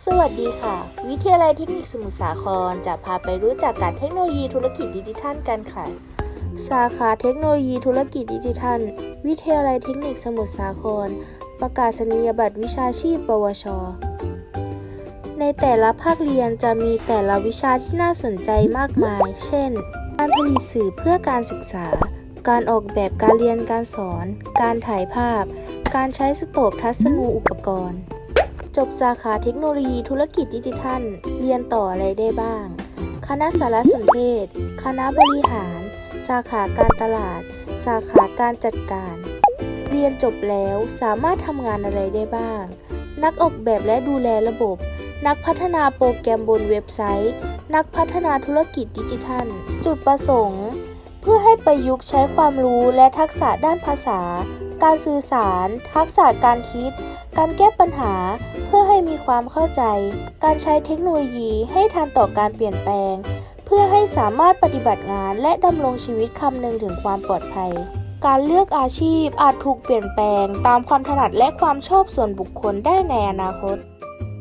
สวัสดีค่ะ วิทยาลัยเทคนิคสมุทรสาครจะพาไปรู้จักการเทคโนโลยีธุรกิจดิจิทัลกันค่ะ สาขาเทคโนโลยีธุรกิจดิจิทัล วิทยาลัยเทคนิคสมุทรสาคร ประกาศนียบัตรวิชาชีพ ปวช ในแต่ละภาคเรียนจะมีแต่ละวิชาที่น่าสนใจมากมาย เช่น การผลิตสื่อเพื่อการศึกษา การออกแบบการเรียนการสอน การถ่ายภาพ การใช้สโตกทัศนูอุปกรณ์ จบสาขาเทคโนโลยีธุรกิจดิจิทัล เรียนต่ออะไรได้บ้าง คณะสารสนเทศ คณะบริหาร สาขาการตลาด สาขาการจัดการ เรียนจบแล้วสามารถทำงานอะไรได้บ้าง นักออกแบบและดูแลระบบ นักพัฒนาโปรแกรมบนเว็บไซต์ นักพัฒนาธุรกิจดิจิทัล จุดประสงค์ เพื่อให้ประยุกต์ใช้ความรู้และทักษะด้านภาษา การสื่อสาร ทักษะการคิดการแก้ปัญหา ความเข้าใจ การใช้เทคโนโลยีให้ทันต่อการเปลี่ยนแปลง เพื่อให้สามารถปฏิบัติงานและดำรงชีวิตคำนึงถึงความปลอดภัย การเลือกอาชีพอาจถูกเปลี่ยนแปลงตามความถนัดและความชอบส่วนบุคคลได้ในอนาคต